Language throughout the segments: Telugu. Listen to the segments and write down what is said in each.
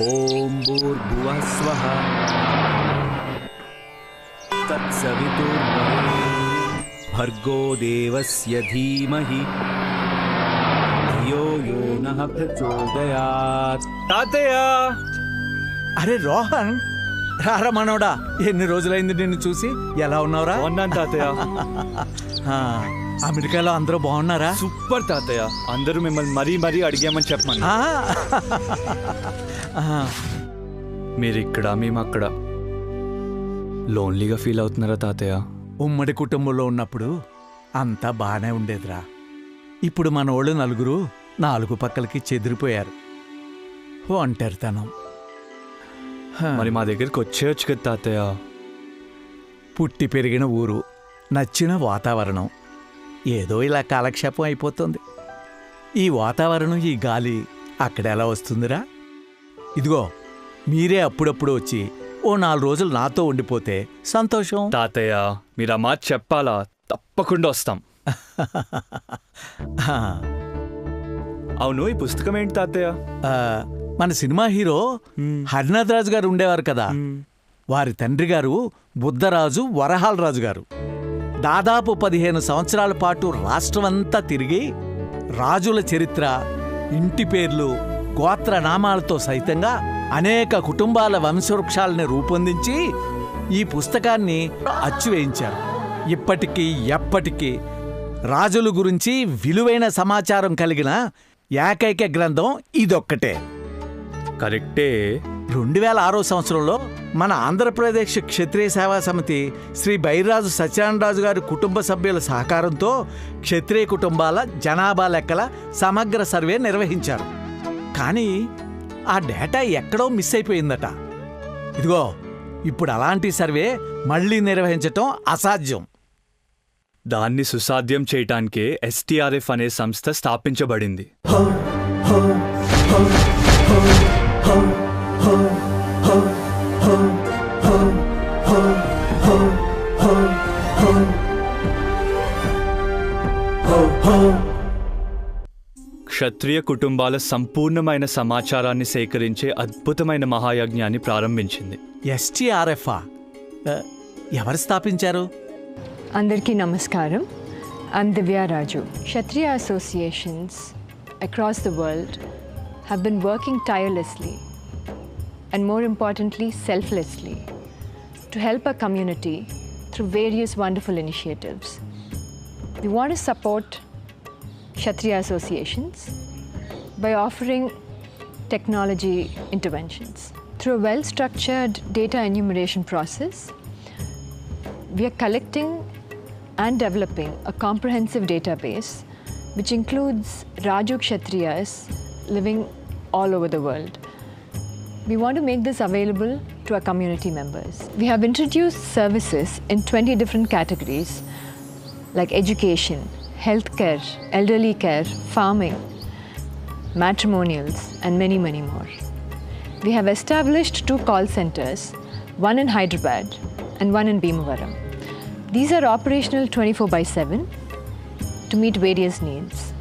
ఓం భూర్భువ స్వ భర్గో దేవస్య ధీమహి ధియో యో నః ప్రచోదయాత్ తాతయ్య! అరే రోహన్! రారా మనోడా! ఎన్ని రోజులైంది నిన్ను చూసి? ఎలా ఉన్నావురా? ఉన్నాను తాతయ్య. అమెరికాలో అందరూ బాగున్నారా? సూపర్ తాతయ్య. అందరూ మిమ్మల్ని మరీ మరీ అడిగామని చెప్పమని ఆ, ఆ, మీరు ఇక్కడ మేము అక్కడ. లోన్లీగా ఫీల్ అవుతున్నారా తాతయ్య? ఉమ్మడి కుటుంబంలో ఉన్నప్పుడు అంతా బాగానే ఉండేదిరా. ఇప్పుడు మన వాళ్ళు నలుగురు నాలుగు పక్కలకి చెదిరిపోయారు. ఒంటరితనం. మరి మా దగ్గరికి వచ్చేయచ్చు కదా తాతయ్య. పుట్టి పెరిగిన ఊరు నచ్చిన వాతావరణం. ఏదో ఇలా కాలక్షేపం అయిపోతుంది. ఈ వాతావరణం ఈ గాలి అక్కడ ఎలా వస్తుందిరా? ఇదిగో మీరే అప్పుడప్పుడు వచ్చి ఓ నాలుగు రోజులు నాతో ఉండిపోతే సంతోషం. తాతయ్య మీరు ఆ మాట చెప్పాలా? తప్పకుండా వస్తాం. అవును ఈ పుస్తకం ఏంటి తాతయ్య? మన సినిమా హీరో హరినాథ్ రాజు గారు ఉండేవారు కదా. వారి తండ్రి గారు బుద్ధరాజు వరహాల్ రాజు గారు. దాదాపు పదిహేను సంవత్సరాల పాటు రాష్ట్రమంతా తిరిగి రాజుల చరిత్ర ఇంటి పేర్లు గోత్ర నామాలతో సైతంగా అనేక కుటుంబాల వంశవృక్షాలని రూపొందించి ఈ పుస్తకాన్ని అచ్చు వేయించారు. ఇప్పటికీ ఎప్పటికీ రాజుల గురించి విలువైన సమాచారం కలిగిన ఏకైక గ్రంథం ఇదొక్కటే. కరెక్టే. రెండు వేల ఆరో సంవత్సరంలో మన ఆంధ్రప్రదేశ్ క్షత్రియ సేవా సమితి శ్రీ బైరాజు సత్యనారాయణరాజు గారి కుటుంబ సభ్యుల సహకారంతో క్షత్రియ కుటుంబాల జనాభా లెక్కల సమగ్ర సర్వే నిర్వహించారు. కానీ ఆ డేటా ఎక్కడో మిస్ అయిపోయిందట. ఇదిగో ఇప్పుడు అలాంటి సర్వే మళ్ళీ నిర్వహించటం అసాధ్యం. దాన్ని సుసాధ్యం చేయటానికే ఎస్టీఆర్ఎఫ్ అనే సంస్థ స్థాపించబడింది. క్షత్రియ కుటుంబాల సంపూర్ణమైన సమాచారాన్ని సేకరించే అద్భుతమైన మహాయజ్ఞాన్ని ప్రారంభించింది. ఎస్టీఆర్ఎఫ్ఆ. ఎవరు స్థాపించారు? అందరికీ నమస్కారం. I'm Divyaraju Kshatriya associations across the world have been working tirelessly and more importantly selflessly to help a community through various wonderful initiatives we want support Kshatriya associations by offering technology interventions. Through a well structured data enumeration process, we are collecting and developing a comprehensive database which includes Raju Kshatriyas living all over the world. We want to make this available to our community members. We have introduced services in 20 different categories like education, healthcare, elderly care, farming, matrimonials, and many, many more. We have established two call centers, one in Hyderabad and one in Bhimavaram. These are operational 24 by 7 to meet various needs.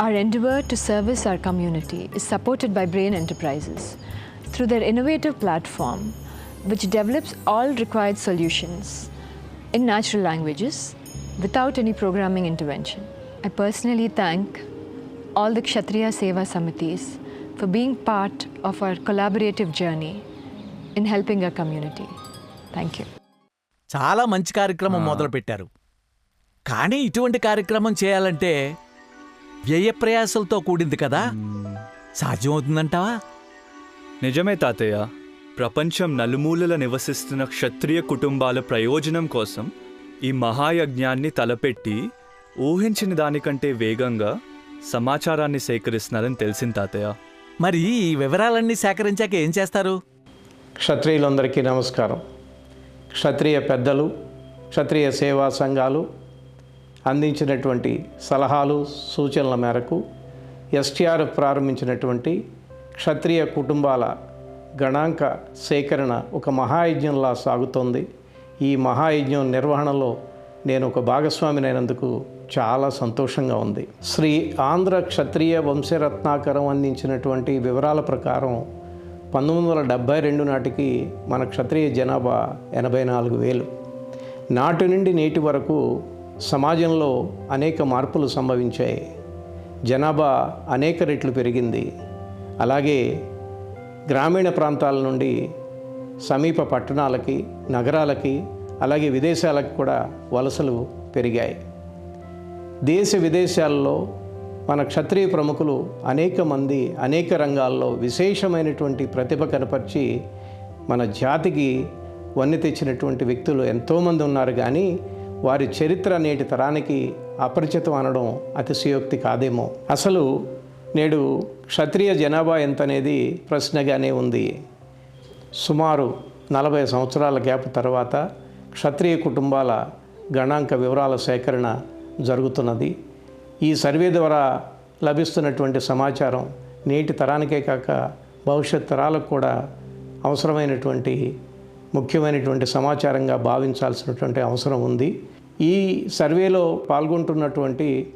Our endeavor to service our community is supported by Brain Enterprises through their innovative platform, which develops all required solutions in natural languages without any programming intervention. I personally thank all the Kshatriya Seva Samitis for being part of our collaborative journey in helping our community. Thank you. చాలా మంచి కార్యక్రమం మొదలు పెట్టారు కానీ ఇటువంటి కార్యక్రమం చేయాలంటే వ్యయ ప్రయాసలతో కూడింది కదా సాధ్యమవుతుందంటావా నిజమే తాతయ్య ప్రపంచం నలుమూలల నివసిస్తున్న క్షత్రియ కుటుంబాల ప్రయోజనం కోసం ఈ మహాయజ్ఞాన్ని తలపెట్టి ఊహించిన దానికంటే వేగంగా సమాచారాన్ని సేకరిస్తున్నారని తెలిసింది తాతయ్య. మరి ఈ వివరాలన్నీ సేకరించాక ఏం చేస్తారు? క్షత్రియులందరికీ నమస్కారం. క్షత్రియ పెద్దలు క్షత్రియ సేవా సంఘాలు అందించినటువంటి సలహాలు సూచనల మేరకు ఎస్టీఆర్ ప్రారంభించినటువంటి క్షత్రియ కుటుంబాల గణాంక సేకరణ ఒక మహాయజ్ఞంలా సాగుతోంది. ఈ మహాయజ్ఞం నిర్వహణలో నేను ఒక భాగస్వామినైనందుకు చాలా సంతోషంగా ఉంది. శ్రీ ఆంధ్ర క్షత్రియ వంశరత్నాకరం అందించినటువంటి వివరాల ప్రకారం పంతొమ్మిది వందల డెబ్భై రెండు నాటికి మన క్షత్రియ జనాభా ఎనభై నాలుగు వేలు. నాటి నుండి నేటి వరకు సమాజంలో అనేక మార్పులు సంభవించాయి. జనాభా అనేక రెట్లు పెరిగింది. అలాగే గ్రామీణ ప్రాంతాల నుండి సమీప పట్టణాలకి నగరాలకి అలాగే విదేశాలకు కూడా వలసలు పెరిగాయి. దేశ విదేశాల్లో మన క్షత్రియ ప్రముఖులు అనేక మంది అనేక రంగాల్లో విశేషమైనటువంటి ప్రతిభ కనపరిచి మన జాతికి వన్నె తెచ్చినటువంటి వ్యక్తులు ఎంతోమంది ఉన్నారు. కానీ వారి చరిత్ర నేటి తరానికి అపరిచితం అనడం అతిశయోక్తి కాదేమో. అసలు నేడు క్షత్రియ జనాభా ఎంత అనేది ప్రశ్నగానే ఉంది. సుమారు నలభై సంవత్సరాల గ్యాప్ తర్వాత క్షత్రియ కుటుంబాల గణాంక వివరాల సేకరణ జరుగుతున్నది. ఈ సర్వే ద్వారా లభిస్తున్నటువంటి సమాచారం నేటి తరానికే కాక భవిష్యత్ తరాలకు కూడా అవసరమైనటువంటి ముఖ్యమైనటువంటి సమాచారంగా భావించాల్సినటువంటి అవసరం ఉంది. ఈ సర్వేలో పాల్గొంటున్నటువంటి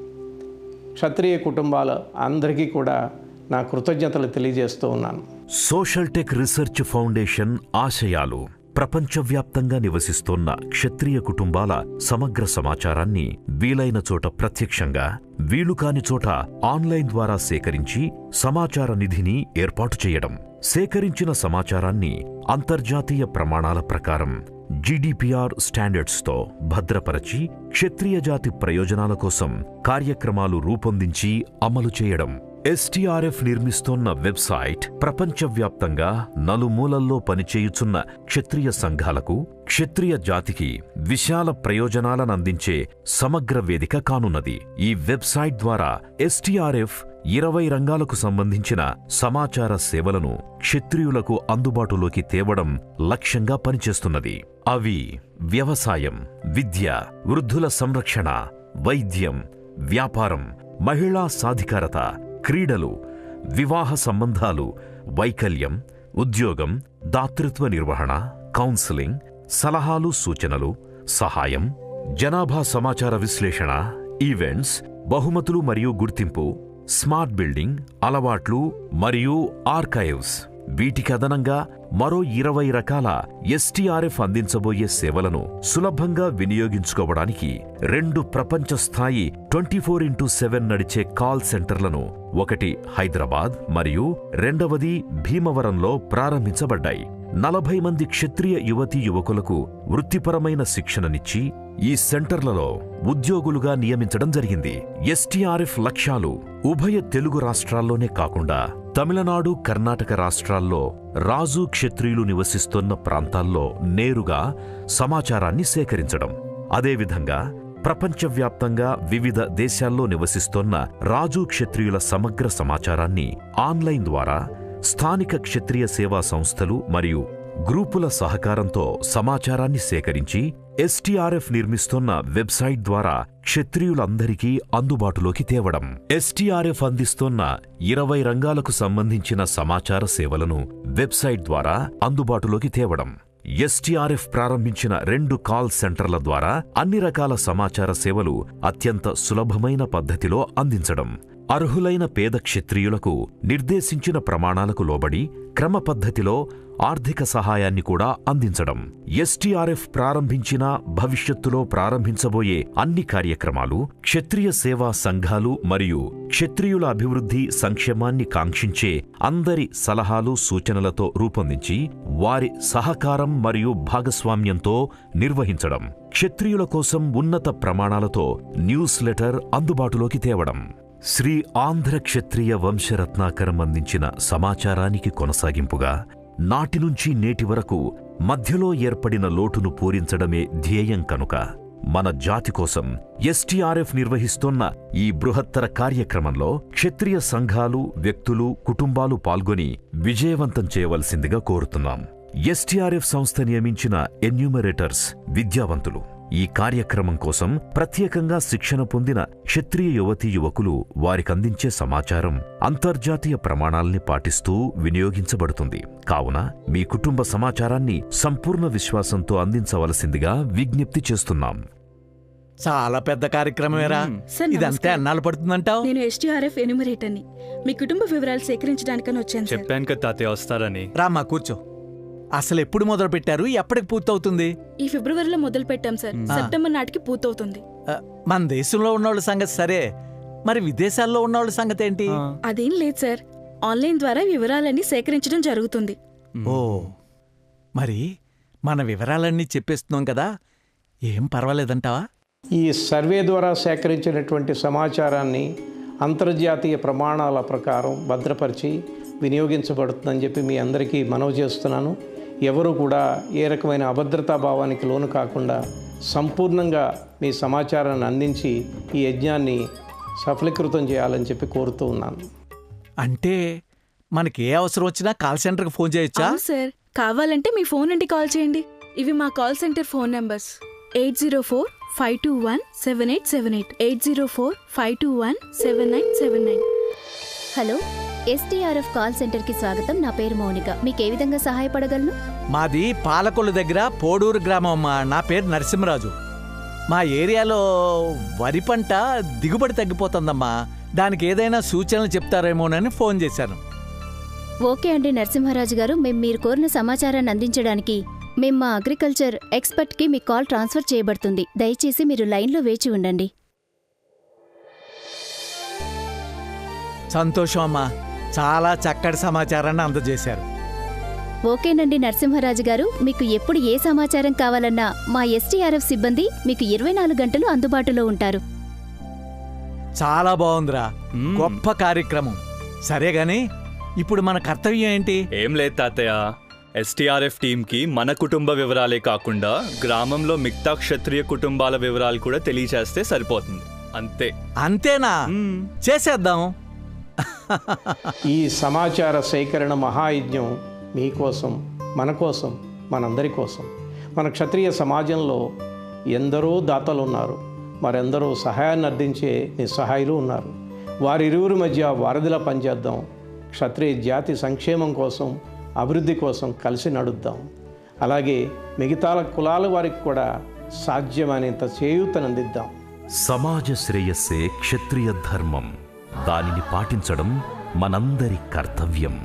క్షత్రియ కుటుంబాల అందరికీ కూడా నా కృతజ్ఞతలు తెలియజేస్తూ ఉన్నాను. సోషల్ టెక్ రీసెర్చ్ ఫౌండేషన్ ఆశయాలు ప్రపంచవ్యాప్తంగా నివసిస్తోన్న క్షత్రియ కుటుంబాల సమగ్ర సమాచారాన్ని వీలైన చోట ప్రత్యక్షంగా వీలుకాని చోట ఆన్లైన్ ద్వారా సేకరించి సమాచార నిధిని ఏర్పాటు చేయడం. సేకరించిన సమాచారాన్ని అంతర్జాతీయ ప్రమాణాల ప్రకారం జీడీపీఆర్ స్టాండర్డ్స్తో భద్రపరచి క్షత్రియ జాతి ప్రయోజనాల కోసం కార్యక్రమాలు రూపొందించి అమలు చేయడం. ఎస్టీఆర్ఎఫ్ నిర్మిస్తోన్న వెబ్సైట్ ప్రపంచవ్యాప్తంగా నలుమూలల్లో పనిచేయుచున్న క్షత్రియ సంఘాలకు క్షత్రియ జాతికి విశాల ప్రయోజనాలనందించే సమగ్ర వేదిక కానున్నది. ఈ వెబ్సైట్ ద్వారా ఎస్టీఆర్ఎఫ్ ఇరవై రంగాలకు సంబంధించిన సమాచార సేవలను క్షత్రియులకు అందుబాటులోకి తేవడం లక్ష్యంగా పనిచేస్తున్నది. అవి వ్యవసాయం విద్య వృద్ధుల సంరక్షణ వైద్యం వ్యాపారం మహిళా సాధికారత క్రీడలు వివాహ సంబంధాలు వైకల్యం ఉద్యోగం దాతృత్వ నిర్వహణ కౌన్సిలింగ్ సలహాలు సూచనలు సహాయం జనాభా సమాచార విశ్లేషణ ఈవెంట్స్ బహుమతులు మరియు గుర్తింపు స్మార్ట్ బిల్డింగ్ అలవాట్లు మరియు ఆర్కైవ్స్. వీటికి అదనంగా మరో ఇరవై రకాల ఎస్టీఆర్ఎఫ్ అందించబోయే సేవలను సులభంగా వినియోగించుకోవడానికి రెండు ప్రపంచ స్థాయి ట్వంటీ ఫోర్ ఇంటూ సెవెన్ నడిచే కాల్ సెంటర్లను ఒకటి హైదరాబాద్ మరియు రెండవది భీమవరంలో ప్రారంభించబడ్డాయి. నలభై మంది క్షత్రియ యువతీ యువకులకు వృత్తిపరమైన శిక్షణనిచ్చి ఈ సెంటర్లలో ఉద్యోగులుగా నియమించడం జరిగింది. ఎస్టీఆర్ఎఫ్ లక్ష్యాలు ఉభయ తెలుగు రాష్ట్రాల్లోనే కాకుండా తమిళనాడు కర్ణాటక రాష్ట్రాల్లో రాజు క్షత్రియులు నివసిస్తున్న ప్రాంతాల్లో నేరుగా సమాచారాన్ని సేకరించడం. అదేవిధంగా ప్రపంచవ్యాప్తంగా వివిధ దేశాల్లో నివసిస్తోన్న రాజు క్షత్రియుల సమగ్ర సమాచారాన్ని ఆన్లైన్ ద్వారా స్థానిక క్షత్రియ సేవా సంస్థలు మరియు గ్రూపుల సహకారంతో సమాచారాన్ని సేకరించి ఎస్టీఆర్ఎఫ్ నిర్మిస్తున్న వెబ్సైట్ ద్వారా క్షత్రియులందరికీ అందుబాటులోకి తేవడం. ఎస్టీఆర్ఎఫ్ అందిస్తున్న ఇరవై రంగాలకు సంబంధించిన సమాచార సేవలను వెబ్సైట్ ద్వారా అందుబాటులోకి తేవడం. ఎస్టీఆర్ఎఫ్ ప్రారంభించిన రెండు కాల్ సెంటర్ల ద్వారా అన్ని రకాల సమాచార సేవలు అత్యంత సులభమైన పద్ధతిలో అందించడం. అర్హులైన పేద క్షత్రియులకు నిర్దేశించిన ప్రమాణాలకు లోబడి క్రమపద్ధతిలో ఆర్థిక సహాయాన్ని కూడా అందించడం. ఎస్టీఆర్ఎఫ్ ప్రారంభించిన భవిష్యత్తులో ప్రారంభించబోయే అన్ని కార్యక్రమాలు క్షత్రియ సేవా సంఘాలు మరియు క్షత్రియుల అభివృద్ధి సంక్షేమాన్ని కాంక్షించే అందరి సలహాలు సూచనలతో రూపొందించి వారి సహకారం మరియు భాగస్వామ్యంతో నిర్వహించడం. క్షత్రియుల కోసం ఉన్నత ప్రమాణాలతో న్యూస్ లెటర్ అందుబాటులోకి తేవడం. శ్రీ ఆంధ్ర క్షత్రియ వంశరత్నాకరం అందించిన సమాచారానికి కొనసాగింపుగా నాటి నుంచి నేటి వరకు మధ్యలో ఏర్పడిన లోటును పూరించడమే ధ్యేయం కనుక మన జాతి కోసం ఎస్టీఆర్ఎఫ్ నిర్వహిస్తోన్న ఈ బృహత్తర కార్యక్రమంలో క్షత్రియ సంఘాలు వ్యక్తులు కుటుంబాలు పాల్గొని విజయవంతం చేయవలసిందిగా కోరుతున్నాం. ఎస్టీఆర్ఎఫ్ సంస్థ నియమించిన ఎన్యూమరేటర్స్ విద్యావంతులు. ఈ కార్యక్రమం కోసం ప్రత్యేకంగా శిక్షణ పొందిన క్షత్రియ యువతీ యువకులు వారికందించే సమాచారం అంతర్జాతీయ ప్రమాణాల్ని పాటిస్తూ వినియోగించబడుతుంది. కావున మీ కుటుంబ సమాచారాన్ని సంపూర్ణ విశ్వాసంతో అందించవలసిందిగా విజ్ఞప్తి చేస్తున్నాం. చాలా పెద్ద కార్యక్రమమేరా. ఇదంతా. ఎన్నాళ్ళు పడుతుందంటావు? నేను ఎస్టీఆర్ఎఫ్ ఎన్యూమరేటర్ని. మీ కుటుంబ వివరాలు సేకరించడానికని వచ్చాను చెప్పాను కదా తాతయ్య వస్తారని. రామ్మా కూర్చో. అసలు ఎప్పుడు మొదలు పెట్టారు ఎప్పటికి పూర్తవుతుంది? ఈ ఫిబ్రవరిలో మొదలు పెట్టాం సార్ సెప్టెంబర్ నాటికి పూర్తవుతుంది. మన దేశంలో ఉన్నోళ్ళ సంగతి సరే. మరి విదేశాల్లో ఉన్నోళ్ళ సంగతి ఏంటి? అదేం లేదు సార్. ఆన్లైన్ ద్వారా వివరాలన్నీ సేకరించడం జరుగుతుంది. ఓ మరి మన వివరాలన్నీ చెప్పేస్తున్నాం కదా. ఏం పర్వాలేదంటావా? ఈ సర్వే ద్వారా సేకరించినటువంటి సమాచారాన్ని అంతర్జాతీయ ప్రమాణాల ప్రకారం భద్రపరిచి వినియోగించబడుతుందని చెప్పి మీ అందరికీ మనవి చేస్తున్నాను. ఎవరు కూడా ఏ రకమైన అభద్రతా భావానికి లోను కాకుండా సంపూర్ణంగా మీ సమాచారాన్ని అందించి ఈ యజ్ఞాన్ని సఫలీకృతం చేయాలని చెప్పి కోరుతూ ఉన్నాను. అంటే మనకి ఏ అవసరం వచ్చినా కాల్ సెంటర్కి ఫోన్ చేయొచ్చా? సార్. కావాలంటే మీ ఫోన్ నుండి కాల్ చేయండి. ఇవి మా call centre phone numbers. Eight zero four five two one seven eight seven eight. Eight zero four five two one seven nine seven nine. Hello? STRF call సెంటర్కి స్వాగతం. నా పేరు మౌనిక. మీకు ఏ విధంగా సహాయపడగలను? మాది పాలకొల్లు దగ్గర పోడూరు గ్రామం. అమ్మా నా పేరు నరసింహరాజు. మా ఏరియాలో వరి పంట దిగుబడి తగ్గిపోతుందమ్మా. దానికి ఏదైనా సూచనలు చెప్తారేమోనని ఫోన్ చేశాను. ఓకే అండి నరసింహరాజు గారు. మేము మీరు కోరిన సమాచారాన్ని అందించడానికి మేము మా అగ్రికల్చర్ ఎక్స్పర్ట్కి మీ కాల్ ట్రాన్స్ఫర్ చేయబడుతుంది. దయచేసి మీరు లైన్లో వేచి ఉండండి. సంతోషం అమ్మా. చాలా చక్కటి సమాచారాన్ని అందజేశారు. ఓకేనండి నరసింహరాజు గారు మీకు ఎప్పుడు ఏ సమాచారం కావాలన్నా మా ఎస్టీఆర్ఎఫ్ సిబ్బంది మీకు ఇరవై నాలుగు గంటలు అందుబాటులో ఉంటారు. చాలా బాగుందిరా. గొప్ప కార్యక్రమం. సరే గాని ఇప్పుడు మన కర్తవ్యం ఏంటి? ఏం లేదు తాతయ్య. ఎస్టీఆర్ఎఫ్ టీంకి మన కుటుంబ వివరాలే కాకుండా గ్రామంలో మిగతా క్షత్రియ కుటుంబాల వివరాలు కూడా తెలియచేస్తే సరిపోతుంది. అంతే. అంతేనా? మ్మ్. చేసేద్దాం. ఈ సమాచార సేకరణ మహాయజ్ఞం మీకోసం మన కోసం మనందరి కోసం. మన క్షత్రియ సమాజంలో ఎందరో దాతలు ఉన్నారు మరెందరో సహాయాన్ని అందించే నిస్సహాయులు ఉన్నారు. వారిరువురి మధ్య వారధిలా పనిచేద్దాం క్షత్రియ జాతి సంక్షేమం కోసం అభివృద్ధి కోసం కలిసి నడుద్దాం. అలాగే మిగతా కులాల వారికి కూడా సాధ్యమైనంత చేయూతనందిద్దాం. సమాజ శ్రేయస్సే క్షత్రియ ధర్మం. దానిని పాటించడం మనందరి కర్తవ్యం.